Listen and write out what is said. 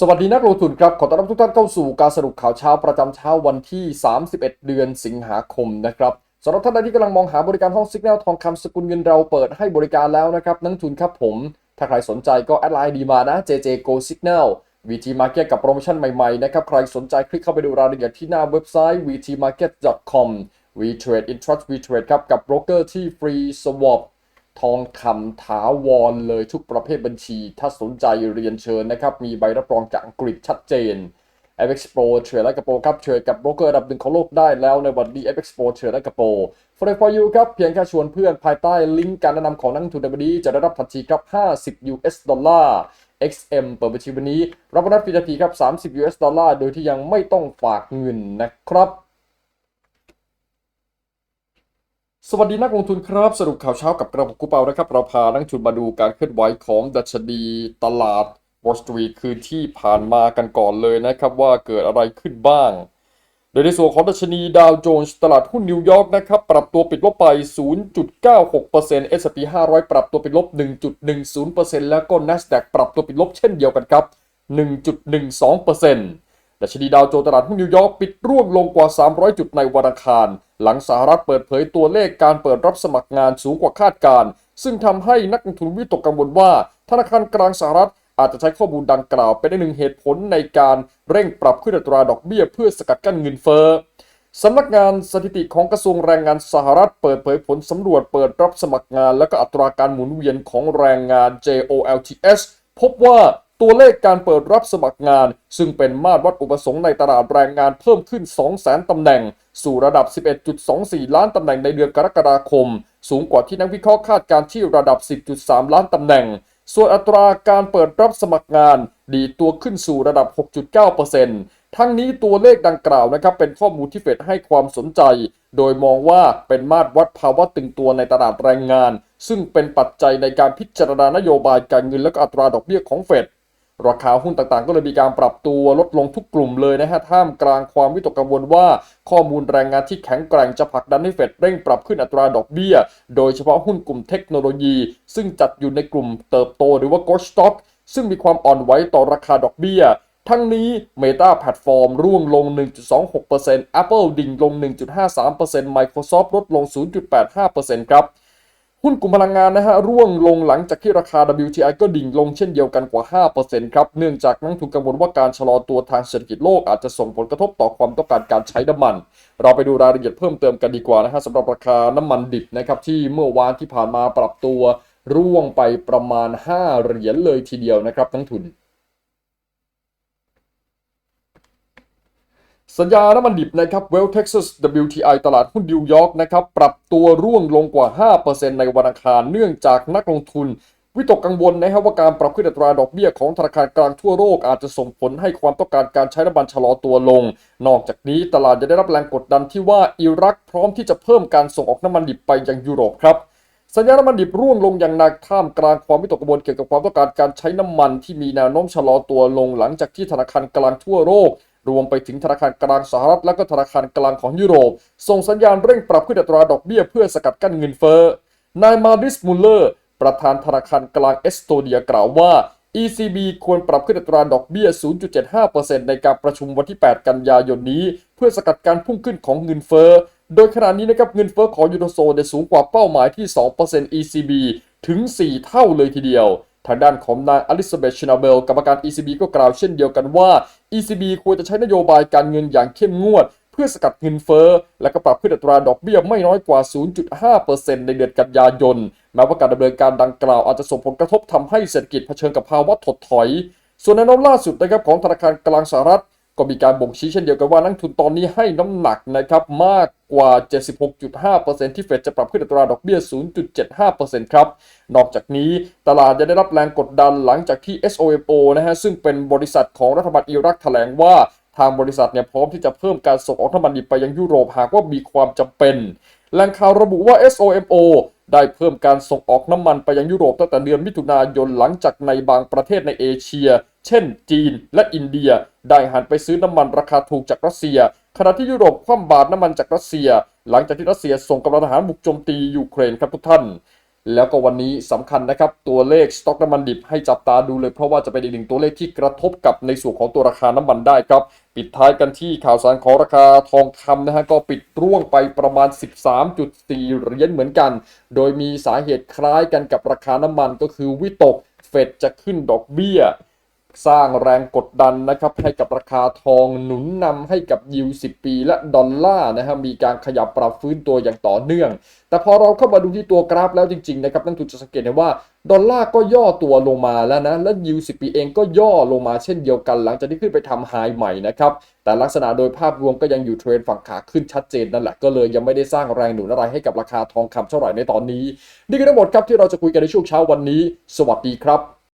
สวัสดีนักลงทุนครับ ขอต้อนรับทุกท่านเข้าสู่การสรุปข่าวเช้าประจำเช้าวันที่ 31 เดือนสิงหาคมนะครับสำหรับท่านใดที่กำลังมองหาบริการห้องซิกแนลทองคำสกุลเงินเราเปิดให้บริการแล้วนะครับ นักลงทุนครับผม ถ้าใครสนใจก็แอดไลน์ดีมานะ JJ Go Signal VT Market กับโปรโมชั่นใหม่ๆนะครับ ใครสนใจคลิกเข้าไปดูรายละเอียดที่หน้าเว็บไซต์ vtmarket.com We Trade in Trust We Trade ครับกับโบรกเกอร์ที่ฟรีสวอป ทองคำถาวรเลยทุกประเภทบัญชี ถ้าสนใจเรียนเชิญนะครับ มีใบรับรองจากอังกฤษชัดเจน FX Pro เทรดและกระโปรครับเทรดกับโบรกเกอร์อันดับหนึ่งของโลกได้แล้วในวันนี้ FX Pro เทรดและกระโปร For for you ครับ เพียงแค่ชวนเพื่อนภายใต้ลิงก์การแนะนำของนักลงทุนในวันนี้จะได้รับทันทีครับ 50 US ดอลลาร์ XM เปิดบัญชีวันนี้ รับรับฟรีทันทีครับ 30 US ดอลลาร์โดยที่ยังไม่ต้องฝากเงินนะครับ สวัสดีนักลงทุนครับ สรุปข่าวเช้ากับกระผมกุเปานะครับ เราพานักลงทุนมาดูการเคลื่อนไหวของดัชนีตลาด Wall Street คืนที่ผ่านมากันก่อนเลยนะครับว่าเกิดอะไรขึ้นบ้าง โดยในส่วนของดัชนีดาวโจนส์ตลาดหุ้นนิวยอร์กนะครับ ปรับตัวปิดลบไป 0.96% S&P 500 ปรับตัวปิดลบ 1.10%แล้วก็ NASDAQ ปรับตัวปิดลบเช่นเดียวกันครับ 1.12% ดัชนีดาวโจนส์ตลาดหุ้นนิวยอร์กปิดร่วงลงกว่า 300 จุดในวันอังคาร หลังสหรัฐเปิดเผยตัวเลขการเปิดรับสมัครงานสูงกว่าคาดการ ซึ่งทำให้นักลงทุนวิตกกังวลว่า ธนาคารกลางสหรัฐอาจจะใช้ข้อมูลดังกล่าวเป็นหนึ่งเหตุผลในการเร่งปรับขึ้นอัตราดอกเบี้ยเพื่อสกัดกั้นเงินเฟ้อสำนักงานสถิติของกระทรวงแรงงานสหรัฐเปิดเผยผลสำรวจเปิดรับสมัครงานและก็อัตราการหมุนเวียนของแรงงาน JOLTS พบว่า ตัวเลขการเปิดรับสมัครงาน ซึ่งเป็นมาตรวัดอุปสงค์ในตลาดแรงงานเพิ่มขึ้น 200,000 ตำแหน่ง สู่ระดับ 11.24 ล้านตำแหน่งในเดือนกรกฎาคม สูงกว่าที่นักวิเคราะห์คาดการณ์ที่ระดับ 10.3 ล้านตำแหน่ง ส่วนอัตราการเปิดรับสมัครงาน ดีตัวขึ้นสู่ระดับ 6.9%ทั้งนี้ตัวเลขดังกล่าวนะครับเป็นข้อมูลที่เฟดให้ความสนใจ โดยมองว่าเป็นมาตรวัดภาวะตึงตัวในตลาดแรงงาน ซึ่งเป็นปัจจัยในการพิจารณานโยบายการเงินและก็อัตราดอกเบี้ยของเฟด ราคาหุ้นต่างๆ ก็เลยมีการปรับตัวลดลงทุกกลุ่มเลยนะฮะท่ามกลางความวิตกกังวลว่า ข้อมูลแรงงานที่แข็งแกร่งจะผลักดันให้เฟดเร่งปรับขึ้นอัตราดอกเบี้ย โดยเฉพาะหุ้นกลุ่มเทคโนโลยี ซึ่งจัดอยู่ในกลุ่มเติบโตหรือว่า growth stock ซึ่งมีความอ่อนไหวต่อราคาดอกเบี้ยทั้งนี้ Meta Platform ร่วงลง 1.26% Apple ดิ่งลง 1.53% Microsoft ลดลง 0.85%ครับ หุ้นกลุ่มพลังงานนะฮะร่วงลงหลังจากที่ราคา WTI ก็ดิ่งลงเช่นเดียวกันกว่า 5%ครับ เนื่องจากนักทุนกังวลว่าการชะลอตัวทางเศรษฐกิจโลกอาจจะส่งผลกระทบต่อความต้องการการใช้น้ำมัน เราไปดูรายละเอียดเพิ่มเติมกันดีกว่านะฮะสำหรับราคาน้ำมันดิบนะครับที่เมื่อวานที่ผ่านมาปรับตัวร่วงไปประมาณ 5 เหรียญเลยทีเดียวนะครับทั้งทุน สัญญาน้ำมันดิบนะครับ Well Texas WTI ตลาดหุ้นนิวยอร์กนะครับปรับตัวร่วงลงกว่า 5%ในวันอังคาร เนื่องจากนักลงทุน วิตกกังวลนะครับว่าการปรับขึ้นอัตราดอกเบี้ยของธนาคารกลางทั่วโลกอาจจะส่งผลให้ความต้องการการใช้น้ำมันชะลอตัวลง นอกจากนี้ตลาดจะได้รับแรงกดดันที่ว่าอิรักพร้อมที่จะเพิ่มการส่งออกน้ำมันดิบไปยังยุโรปครับสัญญาณน้ำมันดิบร่วงลงอย่างหนักท่ามกลางความวิตกกังวลเกี่ยวกับความต้องการการใช้น้ำมันที่มีแนวโน้มชะลอตัวลงหลังจากที่ธนาคารกลางทั่วโลก รวมไปถึงธนาคารกลางสหรัฐและก็ธนาคารกลางของยุโรป ส่งสัญญาณเร่งปรับขึ้นอัตราดอกเบี้ยเพื่อสกัดกั้นเงินเฟ้อนายมาดิสมุลเลอร์ ประธานธนาคารกลางเอสโตเนียกล่าวว่า ECB ควรปรับขึ้นอัตราดอกเบี้ย 0.75%ในการประชุมวันที่ 8 กันยายนนี้ เพื่อสกัดการพุ่งขึ้นของเงินเฟ้อ โดยขณะนี้นะครับเงินเฟ้อของยูโรโซนสูงกว่าเป้าหมายที่ 2% ECB ถึง 4 เท่าเลยทีเดียว ทางด้านของนางอลิซาเบธชินาเบลกรรมการ ECB ก็กล่าวเช่นเดียวกันว่า ECB ควรจะใช้นโยบายการเงินอย่างเข้มงวด เพื่อสกัดเงินเฟ้อ และก็ปรับขึ้นอัตราดอกเบี้ยไม่น้อยกว่า 0.5%ในเดือนกันยายน แม้ว่าการดำเนินการดังกล่าวอาจจะส่งผลกระทบทำให้เศรษฐกิจเผชิญกับภาวะถดถอย ส่วนแนวโน้มล่าสุดนะครับของธนาคารกลางสหรัฐ ก็มีการบ่งชี้เช่นเดียวกันว่านักทุนตอนนี้ให้น้ำหนักนะครับมาก กว่า 76.5%ที่เฟดจะปรับขึ้นอัตราดอกเบี้ย 0.75%ครับ นอกจากนี้ตลาดจะได้รับแรงกดดันหลังจากที่ SOMO นะฮะซึ่งเป็นบริษัทของรัฐบาลอิรักแถลงว่าทางบริษัทเนี่ยพร้อมที่จะเพิ่มการส่งออกน้ำมันดิบไปยังยุโรปหากว่ามีความจำเป็นแหล่งข่าวระบุว่า SOMO ได้เพิ่มการส่งออกน้ำมันไปยังยุโรปตั้งแต่เดือนมิถุนายนหลังจากในบางประเทศในเอเชีย เช่น จีนและอินเดีย ได้หันไปซื้อน้ำมันราคาถูกจากรัสเซีย ขณะที่ยุโรปคว่ำบาตรน้ำมันจากรัสเซีย หลังจากที่รัสเซียส่งกำลังทหารบุกโจมตียูเครนครับทุกท่าน แล้วก็วันนี้สำคัญนะครับ ตัวเลขสต็อกน้ำมันดิบให้จับตาดูเลยเพราะว่าจะเป็นอีกหนึ่งตัวเลขที่กระทบกับในส่วนของตัวราคาน้ำมันได้ครับ ปิดท้ายกันที่ข่าวสารของราคาทองคำนะฮะก็ปิดร่วงไปประมาณ 13.4เหรียญเหมือนกัน โดยมีสาเหตุคล้ายกันกับราคาน้ำมันก็คือวิตกเฟดจะขึ้นดอกเบี้ย สร้างแรงกดดันนะครับให้กับราคาทองหนุนนำให้กับยิว 10 ปี และดอลลาร์นะฮะมีการขยับปรับฟื้นตัวอย่างต่อเนื่อง แต่พอเราเข้ามาดูที่ตัวกราฟแล้วจริงๆนะครับนักทุนจะสังเกตเห็นว่าดอลลาร์ก็ย่อตัวลงมาแล้วนะและยิว 10 ปีเองก็ย่อลงมาเช่นเดียวกัน หลังจากที่ขึ้นไปทำไฮใหม่นะครับแต่ลักษณะโดยภาพรวมก็ยังอยู่เทรนฝั่งขาขึ้นชัดเจนนั่นแหละก็เลยยังไม่ได้สร้างแรงหนุนอะไรให้กับราคาทองคำเท่าไหร่ในตอนนี้นี่คือทั้งหมดครับที่เราจะคุยกันในช่วงเช้าวันนี้ สวัสดีครับ